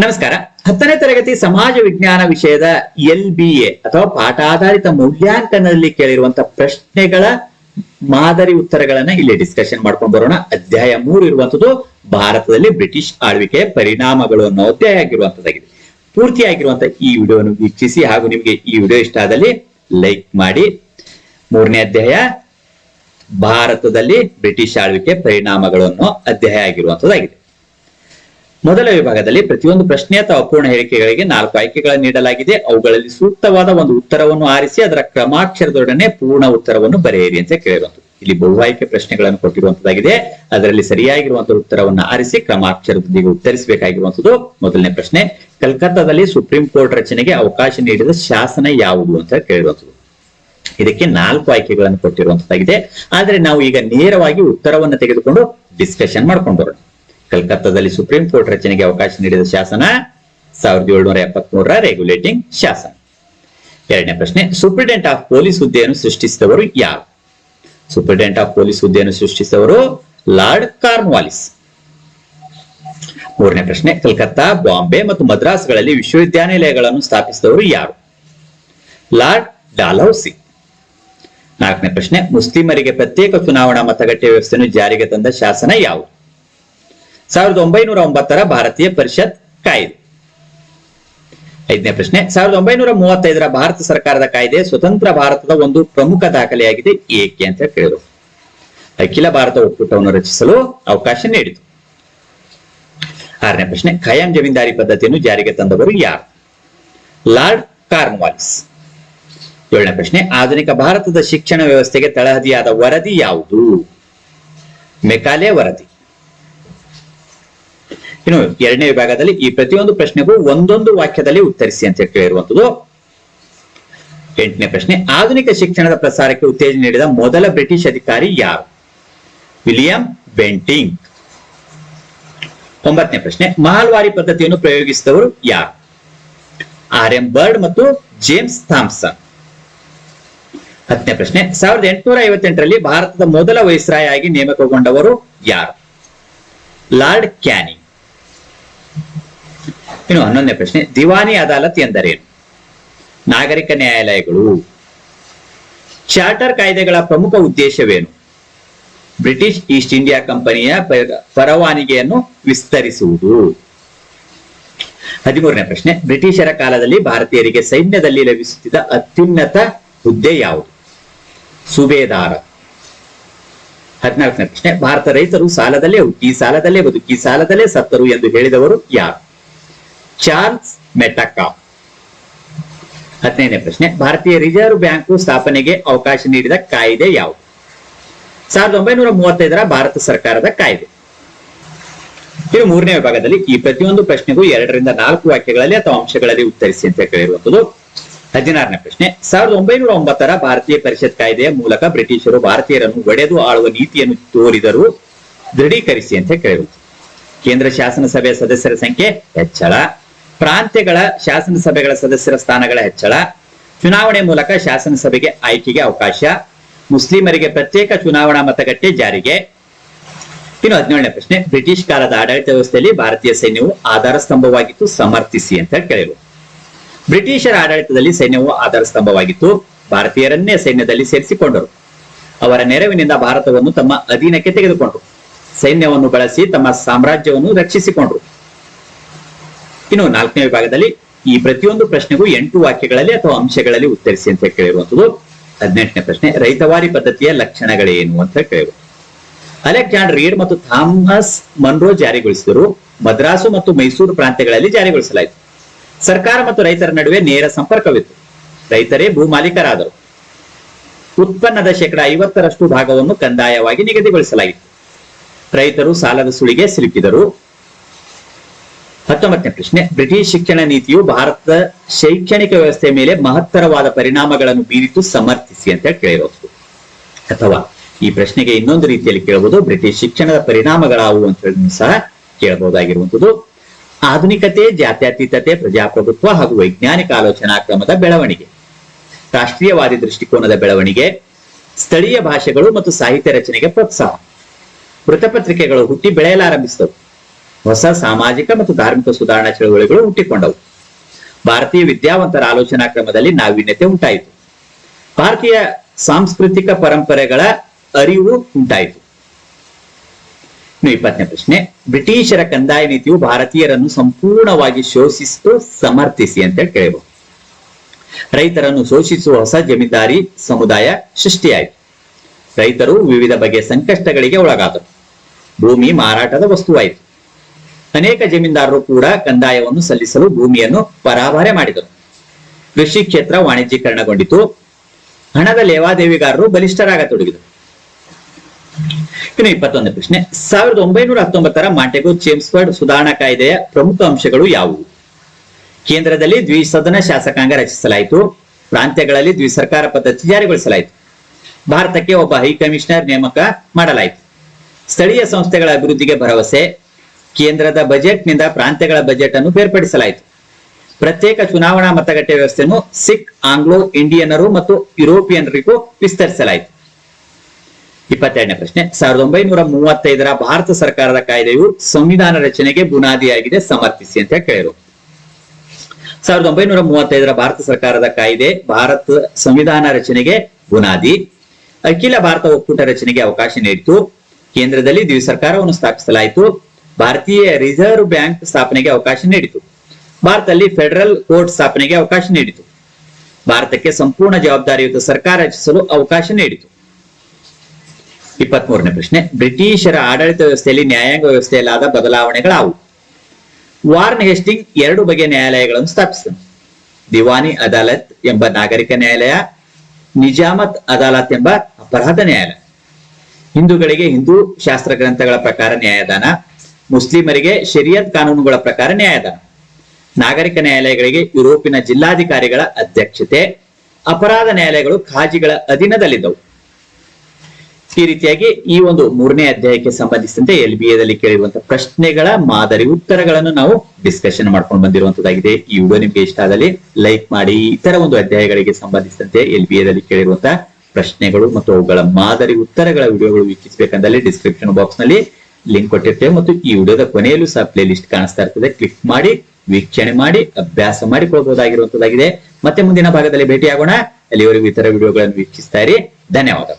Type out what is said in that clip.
ನಮಸ್ಕಾರ. ಹತ್ತನೇ ತರಗತಿ ಸಮಾಜ ವಿಜ್ಞಾನ ವಿಷಯದ ಎಲ್ ಬಿ ಎ ಅಥವಾ ಪಾಠಾಧಾರಿತ ಮೌಲ್ಯಾಂಕನದಲ್ಲಿ ಕೇಳಿರುವಂತಹ ಪ್ರಶ್ನೆಗಳ ಮಾದರಿ ಉತ್ತರಗಳನ್ನ ಇಲ್ಲಿ ಡಿಸ್ಕಷನ್ ಮಾಡ್ಕೊಂಡು ಬರೋಣ. ಅಧ್ಯಾಯ ಮೂರು ಇರುವಂತದ್ದು ಭಾರತದಲ್ಲಿ ಬ್ರಿಟಿಷ್ ಆಳ್ವಿಕೆಯ ಪರಿಣಾಮಗಳು ಅನ್ನೋ ಅಧ್ಯಾಯ ಆಗಿರುವಂತದ್ದಾಗಿದೆ. ಪೂರ್ತಿಯಾಗಿರುವಂತಹ ಈ ವಿಡಿಯೋವನ್ನು ವೀಕ್ಷಿಸಿ ಹಾಗೂ ನಿಮಗೆ ಈ ವಿಡಿಯೋ ಇಷ್ಟ ಆದಲ್ಲಿ ಲೈಕ್ ಮಾಡಿ. ಮೂರನೇ ಅಧ್ಯಾಯ, ಭಾರತದಲ್ಲಿ ಬ್ರಿಟಿಷ್ ಆಳ್ವಿಕೆ ಪರಿಣಾಮಗಳು ಅನ್ನೋ ಅಧ್ಯಾಯ ಆಗಿರುವಂತದ್ದಾಗಿದೆ. ಮೊದಲ ವಿಭಾಗದಲ್ಲಿ ಪ್ರತಿಯೊಂದು ಪ್ರಶ್ನೆ ಅಥವಾ ಅಪೂರ್ಣ ಹೇಳಿಕೆಗಳಿಗೆ ನಾಲ್ಕು ಆಯ್ಕೆಗಳನ್ನು ನೀಡಲಾಗಿದೆ. ಅವುಗಳಲ್ಲಿ ಸೂಕ್ತವಾದ ಒಂದು ಉತ್ತರವನ್ನು ಆರಿಸಿ, ಅದರ ಕ್ರಮಾಕ್ಷರದೊಡನೆ ಪೂರ್ಣ ಉತ್ತರವನ್ನು ಬರೆಯಿರಿ ಅಂತ ಕೇಳಿರುವಂತದ್ದು ಇಲ್ಲಿ ಬಹು ಆಯ್ಕೆ ಪ್ರಶ್ನೆಗಳನ್ನು ಕೊಟ್ಟಿರುವಂತದ್ದಾಗಿದೆ. ಅದರಲ್ಲಿ ಸರಿಯಾಗಿರುವಂತಹ ಉತ್ತರವನ್ನು ಆರಿಸಿ ಕ್ರಮಾಕ್ಷರದೊಂದಿಗೆ ಉತ್ತರಿಸಬೇಕಾಗಿರುವಂತದ್ದು ಮೊದಲನೇ ಪ್ರಶ್ನೆ. ಕಲ್ಕತ್ತಾದಲ್ಲಿ ಸುಪ್ರೀಂ ಕೋರ್ಟ್ ರಚನೆಗೆ ಅವಕಾಶ ನೀಡಿದ ಶಾಸನ ಯಾವುದು ಅಂತ ಕೇಳಿರುವಂತದ್ದು ಇದಕ್ಕೆ ನಾಲ್ಕು ಆಯ್ಕೆಗಳನ್ನು ಕೊಟ್ಟಿರುವಂತದ್ದಾಗಿದೆ. ಆದ್ರೆ ನಾವು ಈಗ ನೇರವಾಗಿ ಉತ್ತರವನ್ನು ತೆಗೆದುಕೊಂಡು ಡಿಸ್ಕಷನ್ ಮಾಡ್ಕೊಂಡು ಬರೋಣ. ಕಲ್ಕತ್ತಾದಲ್ಲಿ ಸುಪ್ರೀಂ ಕೋರ್ಟ್ ರಚನೆಗೆ ಅವಕಾಶ ನೀಡಿದ ಶಾಸನ ಸಾವಿರದ ಏಳ್ನೂರ ಎಪ್ಪತ್ಮೂರರ ರೆಗ್ಯುಲೇಟಿಂಗ್ ಶಾಸನ. ಎರಡನೇ ಪ್ರಶ್ನೆ ಸೂಪ್ರಿಡೆಂಟ್ ಆಫ್ ಪೊಲೀಸ್ ಹುದ್ದೆಯನ್ನು ಸೃಷ್ಟಿಸಿದವರು ಯಾರು? ಸೂಪ್ರಿಡೆಂಟ್ ಆಫ್ ಪೊಲೀಸ್ ಹುದ್ದೆಯನ್ನು ಸೃಷ್ಟಿಸಿದವರು ಲಾರ್ಡ್ ಕಾರ್ನ್ವಾಲಿಸ್ ಮೂರನೇ ಪ್ರಶ್ನೆ, ಕಲ್ಕತ್ತಾ, ಬಾಂಬೆ ಮತ್ತು ಮದ್ರಾಸ್ಗಳಲ್ಲಿ ವಿಶ್ವವಿದ್ಯಾನಿಲಯಗಳನ್ನು ಸ್ಥಾಪಿಸಿದವರು ಯಾರು? Lord Dalhousie. ನಾಲ್ಕನೇ ಪ್ರಶ್ನೆ, ಮುಸ್ಲಿಮರಿಗೆ ಪ್ರತ್ಯೇಕ ಚುನಾವಣಾ ಮತಗಟ್ಟೆ ವ್ಯವಸ್ಥೆಯನ್ನು ಜಾರಿಗೆ ತಂದ ಶಾಸನ ಯಾವುದು? ಸಾವಿರದ ಒಂಬೈನೂರ ಒಂಬತ್ತರ ಭಾರತೀಯ ಪರಿಷತ್ ಕಾಯ್ದೆ. ಐದನೇ ಪ್ರಶ್ನೆ, ಸಾವಿರದ ಒಂಬೈನೂರ ಮೂವತ್ತೈದರ ಭಾರತ ಸರ್ಕಾರದ ಕಾಯ್ದೆ ಸ್ವತಂತ್ರ ಭಾರತದ ಒಂದು ಪ್ರಮುಖ ದಾಖಲೆಯಾಗಿದೆ. ಏಕೆ ಅಂತ ಕೇಳಿದರು. ಅಖಿಲ ಭಾರತ ಒಕ್ಕೂಟವನ್ನು ರಚಿಸಲು ಅವಕಾಶ ನೀಡಿತು. ಆರನೇ ಪ್ರಶ್ನೆ ಖಯಾಂ ಜಮೀನ್ದಾರಿ ಪದ್ಧತಿಯನ್ನು ಜಾರಿಗೆ ತಂದವರು ಯಾರು? ಲಾರ್ಡ್ ಕಾರ್ನ್ವಾಲಿಸ್ ಏಳನೇ ಪ್ರಶ್ನೆ, ಆಧುನಿಕ ಭಾರತದ ಶಿಕ್ಷಣ ವ್ಯವಸ್ಥೆಗೆ ತಳಹದಿಯಾದ ವರದಿ ಯಾವುದು? ಮೆಕಾಲೆ ವರದಿ. ಇನ್ನು ಎರಡನೇ ವಿಭಾಗದಲ್ಲಿ ಈ ಪ್ರತಿಯೊಂದು ಪ್ರಶ್ನೆಗೂ ಒಂದೊಂದು ವಾಕ್ಯದಲ್ಲಿ ಉತ್ತರಿಸಿ ಅಂತ ಕೇಳಿರುವಂತದ್ದು ಎಂಟನೇ ಪ್ರಶ್ನೆ, ಆಧುನಿಕ ಶಿಕ್ಷಣದ ಪ್ರಸಾರಕ್ಕೆ ಉತ್ತೇಜನ ನೀಡಿದ ಮೊದಲ ಬ್ರಿಟಿಷ್ ಅಧಿಕಾರಿ ಯಾರು? William Bentinck. ಒಂಬತ್ತನೇ ಪ್ರಶ್ನೆ, ಮಹಲ್ವಾರಿ ಪದ್ಧತಿಯನ್ನು ಪ್ರಯೋಗಿಸಿದವರು ಯಾರು? ಆರ್ ಎಂ ಬರ್ಡ್ ಮತ್ತು ಜೇಮ್ಸ್ ಥಾಮ್ಸನ್. ಹತ್ತನೇ ಪ್ರಶ್ನೆ, ಸಾವಿರದ ಎಂಟುನೂರ ಐವತ್ತೆಂಟರಲ್ಲಿ ಭಾರತದ ಮೊದಲ ವೈಸ್ರಾಯ ಆಗಿ ನೇಮಕಗೊಂಡವರು ಯಾರು? Lord Canning. ಇನ್ನು ಹನ್ನೊಂದನೇ ಪ್ರಶ್ನೆ, ದಿವಾನಿ ಅದಾಲತ್ ಎಂದರೇನು? ನಾಗರಿಕ ನ್ಯಾಯಾಲಯಗಳು. ಚಾರ್ಟರ್ ಕಾಯ್ದೆಗಳ ಪ್ರಮುಖ ಉದ್ದೇಶವೇನು? ಬ್ರಿಟಿಷ್ ಈಸ್ಟ್ ಇಂಡಿಯಾ ಕಂಪನಿಯ ಪರವಾನಿಗೆಯನ್ನು ವಿಸ್ತರಿಸುವುದು. ಹದಿಮೂರನೇ ಪ್ರಶ್ನೆ, ಬ್ರಿಟಿಷರ ಕಾಲದಲ್ಲಿ ಭಾರತೀಯರಿಗೆ ಸೈನ್ಯದಲ್ಲಿ ಲಭಿಸುತ್ತಿದ್ದ ಅತ್ಯುನ್ನತ ಹುದ್ದೆ ಯಾವುದು? ಸುಬೇದಾರ. ಹದಿನಾಲ್ಕನೇ ಪ್ರಶ್ನೆ, ಭಾರತ ರೈತರು ಸಾಲದಲ್ಲೇ ಹುಟ್ಟಿ ಸಾಲದಲ್ಲೇ ಬದುಕಿ ಸಾಲದಲ್ಲೇ ಸತ್ತರು ಎಂದು ಹೇಳಿದವರು ಯಾರು? Charles Metcalfe. ಹದಿನೈದನೇ ಪ್ರಶ್ನೆ. ಭಾರತೀಯ ರಿಸರ್ವ್ ಬ್ಯಾಂಕು ಸ್ಥಾಪನೆಗೆ ಅವಕಾಶ ನೀಡಿದ ಕಾಯ್ದೆ ಯಾವುದು? ಸಾವಿರದ ಒಂಬೈನೂರ ಮೂವತ್ತೈದರ ಭಾರತ ಸರ್ಕಾರದ ಕಾಯ್ದೆ. ಇದು ಮೂರನೇ ವಿಭಾಗದಲ್ಲಿ ಈ ಪ್ರತಿಯೊಂದು ಪ್ರಶ್ನೆಗೂ ಎರಡರಿಂದ ನಾಲ್ಕು ವಾಕ್ಯಗಳಲ್ಲಿ ಅಥವಾ ಅಂಶಗಳಲ್ಲಿ ಉತ್ತರಿಸಿ ಅಂತ ಕೇಳಿರುವಂತದ್ದು ಹದಿನಾರನೇ ಪ್ರಶ್ನೆ. ಸಾವಿರದ ಒಂಬೈನೂರ ಒಂಬತ್ತರ ಭಾರತೀಯ ಪರಿಷತ್ ಕಾಯ್ದೆಯ ಮೂಲಕ ಬ್ರಿಟಿಷರು ಭಾರತೀಯರನ್ನು ಒಡೆದು ಆಳುವ ನೀತಿಯನ್ನು ತೋರಿದರು ದೃಢೀಕರಿಸಿ ಅಂತ ಕೇಳಿರುವುದು ಕೇಂದ್ರ ಶಾಸನ ಸಭೆಯ ಸದಸ್ಯರ ಸಂಖ್ಯೆ ಹೆಚ್ಚಳ. ಪ್ರಾಂತ್ಯಗಳ ಶಾಸನ ಸಭೆಗಳ ಸದಸ್ಯರ ಸ್ಥಾನಗಳ ಹೆಚ್ಚಳ, ಚುನಾವಣೆ ಮೂಲಕ ಶಾಸನ ಸಭೆಗೆ ಆಯ್ಕೆಗೆ ಅವಕಾಶ, ಮುಸ್ಲಿಮರಿಗೆ ಪ್ರತ್ಯೇಕ ಚುನಾವಣಾ ಮತಗಟ್ಟೆ ಜಾರಿಗೆ. ಇನ್ನು ಹದಿನೇಳನೇ ಪ್ರಶ್ನೆ, ಬ್ರಿಟಿಷ್ ಕಾಲದ ಆಡಳಿತ ವ್ಯವಸ್ಥೆಯಲ್ಲಿ ಭಾರತೀಯ ಸೈನ್ಯವು ಆಧಾರ ಸ್ತಂಭವಾಗಿತ್ತು, ಸಮರ್ಥಿಸಿ ಅಂತ ಕೇಳಿದರು. ಬ್ರಿಟಿಷರ ಆಡಳಿತದಲ್ಲಿ ಸೈನ್ಯವು ಆಧಾರ ಸ್ತಂಭವಾಗಿತ್ತು, ಭಾರತೀಯರನ್ನೇ ಸೈನ್ಯದಲ್ಲಿ ಸೇರಿಸಿಕೊಂಡರು. ಅವರ ನೆರವಿನಿಂದ ಭಾರತವನ್ನು ತಮ್ಮ ಅಧೀನಕ್ಕೆ ತೆಗೆದುಕೊಂಡರು. ಸೈನ್ಯವನ್ನು ಬಳಸಿ ತಮ್ಮ ಸಾಮ್ರಾಜ್ಯವನ್ನು ರಕ್ಷಿಸಿಕೊಂಡರು. ಇನ್ನು ನಾಲ್ಕನೇ ವಿಭಾಗದಲ್ಲಿ ಈ ಪ್ರತಿಯೊಂದು ಪ್ರಶ್ನೆಗೂ ಎಂಟು ವಾಕ್ಯಗಳಲ್ಲಿ ಅಥವಾ ಅಂಶಗಳಲ್ಲಿ ಉತ್ತರಿಸಿ ಅಂತ ಕೇಳಿರುವಂತದ್ದು ಹದಿನೆಂಟನೇ ಪ್ರಶ್ನೆ, ರೈತವಾರಿ ಪದ್ಧತಿಯ ಲಕ್ಷಣಗಳೇನು ಅಂತ ಕೇಳಿರು ಅಲೆಕ್ಸಾಂಡರ್ ರೀಡ್ ಮತ್ತು ಥಾಮಸ್ ಮನ್ರೋ ಜಾರಿಗೊಳಿಸಿದರು. ಮದ್ರಾಸು ಮತ್ತು ಮೈಸೂರು ಪ್ರಾಂತ್ಯಗಳಲ್ಲಿ ಜಾರಿಗೊಳಿಸಲಾಯಿತು. ಸರ್ಕಾರ ಮತ್ತು ರೈತರ ನಡುವೆ ನೇರ ಸಂಪರ್ಕವಿತ್ತು. ರೈತರೇ ಭೂಮಾಲೀಕರಾದರು ಉತ್ಪನ್ನದ ಶೇಕಡ ಐವತ್ತರಷ್ಟು ಭಾಗವನ್ನು ಕಂದಾಯವಾಗಿ ನಿಗದಿಗೊಳಿಸಲಾಗಿತ್ತು ರೈತರು ಸಾಲದ ಸುಳಿಗೆ ಸಿಲುಕಿದರು. ಹತ್ತೊಂಬತ್ತನೇ ಪ್ರಶ್ನೆ, ಬ್ರಿಟಿಷ್ ಶಿಕ್ಷಣ ನೀತಿಯು ಭಾರತದ ಶೈಕ್ಷಣಿಕ ವ್ಯವಸ್ಥೆಯ ಮೇಲೆ ಮಹತ್ತರವಾದ ಪರಿಣಾಮಗಳನ್ನು ಬೀರಿತು ಸಮರ್ಥಿಸಿ ಅಂತ ಕೇಳಿರೋದು. ಅಥವಾ ಈ ಪ್ರಶ್ನೆಗೆ ಇನ್ನೊಂದು ರೀತಿಯಲ್ಲಿ ಕೇಳಬಹುದು, ಬ್ರಿಟಿಷ್ ಶಿಕ್ಷಣದ ಪರಿಣಾಮಗಳಾವು ಅಂತ ಹೇಳಿ ಸಹ ಕೇಳಬಹುದಾಗಿರುವಂತದ್ದು ಆಧುನಿಕತೆ, ಜಾತ್ಯತೀತತೆ, ಪ್ರಜಾಪ್ರಭುತ್ವ ಹಾಗೂ ವೈಜ್ಞಾನಿಕ ಆಲೋಚನಾ ಕ್ರಮದ ಬೆಳವಣಿಗೆ. ರಾಷ್ಟ್ರೀಯವಾದಿ ದೃಷ್ಟಿಕೋನದ ಬೆಳವಣಿಗೆ, ಸ್ಥಳೀಯ ಭಾಷೆಗಳು ಮತ್ತು ಸಾಹಿತ್ಯ ರಚನೆಗೆ ಪ್ರೋತ್ಸಾಹ. ವೃತ್ತಪತ್ರಿಕೆಗಳು ಹುಟ್ಟಿ ಬೆಳೆಯಲಾರಂಭಿಸಿದವು. ಹೊಸ ಸಾಮಾಜಿಕ ಮತ್ತು ಧಾರ್ಮಿಕ ಸುಧಾರಣಾ ಚಳವಳಿಗಳು ಹುಟ್ಟಿಕೊಂಡವು. ಭಾರತೀಯ ವಿದ್ಯಾವಂತರ ಆಲೋಚನಾ ಕ್ರಮದಲ್ಲಿ ನಾವೀನ್ಯತೆ ಉಂಟಾಯಿತು. ಭಾರತೀಯ ಸಾಂಸ್ಕೃತಿಕ ಪರಂಪರೆಗಳ ಅರಿವು ಉಂಟಾಯಿತು. ಇನ್ನು ಇಪ್ಪತ್ತನೇ ಪ್ರಶ್ನೆ, ಬ್ರಿಟಿಷರ ಕಂದಾಯ ನೀತಿಯು ಭಾರತೀಯರನ್ನು ಸಂಪೂರ್ಣವಾಗಿ ಶೋಷಿಸಿತು ಸಮರ್ಥಿಸಿ ಅಂತ ಕೇಳಬಹುದು. ರೈತರನ್ನು ಶೋಷಿಸುವ ಹೊಸ ಜಮೀನ್ದಾರಿ ಸಮುದಾಯ ಸೃಷ್ಟಿಯಾಯಿತು. ರೈತರು ವಿವಿಧ ಬಗೆಯ ಸಂಕಷ್ಟಗಳಿಗೆ ಒಳಗಾದರು. ಭೂಮಿ ಮಾರಾಟದ ವಸ್ತುವಾಯಿತು. ಅನೇಕ ಜಮೀನ್ದಾರರು ಕೂಡ ಕಂದಾಯವನ್ನು ಸಲ್ಲಿಸಲು ಭೂಮಿಯನ್ನು ಪರಾಭಾರೆ ಮಾಡಿದರು. ಕೃಷಿ ಕ್ಷೇತ್ರ ವಾಣಿಜ್ಯೀಕರಣಗೊಂಡಿತು. ಹಣದ ಲೇವಾದೇವಿಗಾರರು ಬಲಿಷ್ಠರಾಗತೊಡಗಿದರು. ಇನ್ನು ಇಪ್ಪತ್ತೊಂದನೇ ಪ್ರಶ್ನೆ. ಸಾವಿರದ ಒಂಬೈನೂರ ಹತ್ತೊಂಬತ್ತರ ಮಾಂಟೆಗೋ ಚೇಮ್ಸ್ಫರ್ಡ್ ಸುಧಾರಣಾ ಕಾಯ್ದೆಯ ಪ್ರಮುಖ ಅಂಶಗಳು ಯಾವುವು? ಕೇಂದ್ರದಲ್ಲಿ ದ್ವಿಸದನ ಶಾಸಕಾಂಗ ರಚಿಸಲಾಯಿತು. ಪ್ರಾಂತ್ಯಗಳಲ್ಲಿ ದ್ವಿಸರ್ಕಾರ ಪದ್ಧತಿ ಜಾರಿಗೊಳಿಸಲಾಯಿತು. ಭಾರತಕ್ಕೆ ಒಬ್ಬ ಹೈಕಮಿಷನರ್ ನೇಮಕ ಮಾಡಲಾಯಿತು. ಸ್ಥಳೀಯ ಸಂಸ್ಥೆಗಳ ಅಭಿವೃದ್ಧಿಗೆ ಭರವಸೆ ಕೇಂದ್ರದ ಬಜೆಟ್ನಿಂದ ಪ್ರಾಂತ್ಯಗಳ ಬಜೆಟ್ ಅನ್ನು ಬೇರ್ಪಡಿಸಲಾಯಿತು. ಪ್ರತ್ಯೇಕ ಚುನಾವಣಾ ಮತಗಟ್ಟೆ ವ್ಯವಸ್ಥೆಯನ್ನು ಸಿಖ್, ಆಂಗ್ಲೋ ಇಂಡಿಯನರು ಮತ್ತು ಯುರೋಪಿಯನ್ನರಿಗೂ ವಿಸ್ತರಿಸಲಾಯಿತು. ಇಪ್ಪತ್ತೆರಡನೇ ಪ್ರಶ್ನೆ, ಸಾವಿರದ ಒಂಬೈನೂರ ಮೂವತ್ತೈದರ ಭಾರತ ಸರ್ಕಾರದ ಕಾಯ್ದೆಯು ಸಂವಿಧಾನ ರಚನೆಗೆ ಬುನಾದಿಯಾಗಿದೆ, ಸಮರ್ಥಿಸಿ ಅಂತ ಕೇಳಿದರು ಸಾವಿರದ ಒಂಬೈನೂರ ಮೂವತ್ತೈದರ ಭಾರತ ಸರ್ಕಾರದ ಕಾಯ್ದೆ ಭಾರತ ಸಂವಿಧಾನ ರಚನೆಗೆ ಬುನಾದಿ. ಅಖಿಲ ಭಾರತ ಒಕ್ಕೂಟ ರಚನೆಗೆ ಅವಕಾಶ ನೀಡಿತು. ಕೇಂದ್ರದಲ್ಲಿ ದ್ವಿ ಸರ್ಕಾರವನ್ನು ಸ್ಥಾಪಿಸಲಾಯಿತು. ಭಾರತೀಯ ರಿಸರ್ವ್ ಬ್ಯಾಂಕ್ ಸ್ಥಾಪನೆಗೆ ಅವಕಾಶ ನೀಡಿತು. ಭಾರತದಲ್ಲಿ ಫೆಡರಲ್ ಕೋರ್ಟ್ ಸ್ಥಾಪನೆಗೆ ಅವಕಾಶ ನೀಡಿತು. ಭಾರತಕ್ಕೆ ಸಂಪೂರ್ಣ ಜವಾಬ್ದಾರಿಯುತ ಸರ್ಕಾರ ರಚಿಸಲು ಅವಕಾಶ ನೀಡಿತು. ಇಪ್ಪತ್ಮೂರನೇ ಪ್ರಶ್ನೆ, ಬ್ರಿಟಿಷರ ಆಡಳಿತ ವ್ಯವಸ್ಥೆಯಲ್ಲಿ ನ್ಯಾಯಾಂಗ ವ್ಯವಸ್ಥೆಯಲ್ಲಾದ ಬದಲಾವಣೆಗಳಾವು? ವಾರ್ನ್ ಹೆಸ್ಟಿಂಗ್ ಎರಡು ಬಗೆಯ ನ್ಯಾಯಾಲಯಗಳನ್ನು ಸ್ಥಾಪಿಸಿದನು. ದಿವಾನಿ ಅದಾಲತ್ ಎಂಬ ನಾಗರಿಕ ನ್ಯಾಯಾಲಯ, ನಿಜಾಮತ್ ಅದಾಲತ್ ಎಂಬ ಅಪರಾಧ ನ್ಯಾಯಾಲಯ. ಹಿಂದೂಗಳಿಗೆ ಹಿಂದೂ ಶಾಸ್ತ್ರ ಗ್ರಂಥಗಳ ಪ್ರಕಾರ ನ್ಯಾಯದಾನ ಮುಸ್ಲಿಮರಿಗೆ ಶರಿಯತ್ ಕಾನೂನುಗಳ ಪ್ರಕಾರ ನ್ಯಾಯದಾನ ನಾಗರಿಕ ನ್ಯಾಯಾಲಯಗಳಿಗೆ ಯುರೋಪಿನ ಜಿಲ್ಲಾಧಿಕಾರಿಗಳ ಅಧ್ಯಕ್ಷತೆ, ಅಪರಾಧ ನ್ಯಾಯಾಲಯಗಳು ಖಾಜಿಗಳ ಅಧೀನದಲ್ಲಿದ್ದವು. ಈ ರೀತಿಯಾಗಿ ಈ ಒಂದು ಮೂರನೇ ಅಧ್ಯಾಯಕ್ಕೆ ಸಂಬಂಧಿಸಿದಂತೆ ಎಲ್ ಬಿ ಎದಲ್ಲಿ ಕೇಳಿರುವಂತಹ ಪ್ರಶ್ನೆಗಳ ಮಾದರಿ ಉತ್ತರಗಳನ್ನು ನಾವು ಡಿಸ್ಕಷನ್ ಮಾಡ್ಕೊಂಡು ಬಂದಿರುವಂತದ್ದಾಗಿದೆ ಈ ವಿಡಿಯೋ ನಿಮ್ಗೆ ಇಷ್ಟ ಆದಲ್ಲಿ ಲೈಕ್ ಮಾಡಿ, ಇತರ ಒಂದು ಅಧ್ಯಾಯಗಳಿಗೆ ಸಂಬಂಧಿಸಿದಂತೆ ಎಲ್ ಬಿ ಎದಲ್ಲಿ ಕೇಳಿರುವಂತಹ ಪ್ರಶ್ನೆಗಳು ಮತ್ತು ಅವುಗಳ ಮಾದರಿ ಉತ್ತರಗಳ ವಿಡಿಯೋಗಳು ವೀಕ್ಷಿಸಬೇಕಂದಲ್ಲಿ ಡಿಸ್ಕ್ರಿಪ್ಷನ್ ಬಾಕ್ಸ್ನಲ್ಲಿ ಲಿಂಕ್ ಕೊಟ್ಟಿರ್ತೇವೆ ಮತ್ತು ಈ ವಿಡಿಯೋದ ಕೊನೆಯಲ್ಲೂ ಸಹ ಪ್ಲೇ ಲಿಸ್ಟ್ ಕಾಣಿಸ್ತಾ ಇರ್ತದೆ. ಕ್ಲಿಕ್ ಮಾಡಿ, ವೀಕ್ಷಣೆ ಮಾಡಿ, ಅಭ್ಯಾಸ ಮಾಡಿಕೊಳ್ಬಹುದಾಗಿರುವಂತದ್ದಾಗಿದೆ ಮತ್ತೆ ಮುಂದಿನ ಭಾಗದಲ್ಲಿ ಭೇಟಿಯಾಗೋಣ. ಅಲ್ಲಿವರೆಗೂ ಇತರ ವಿಡಿಯೋಗಳನ್ನು ವೀಕ್ಷಿಸ್ತಾ ಇರಿ. ಧನ್ಯವಾದ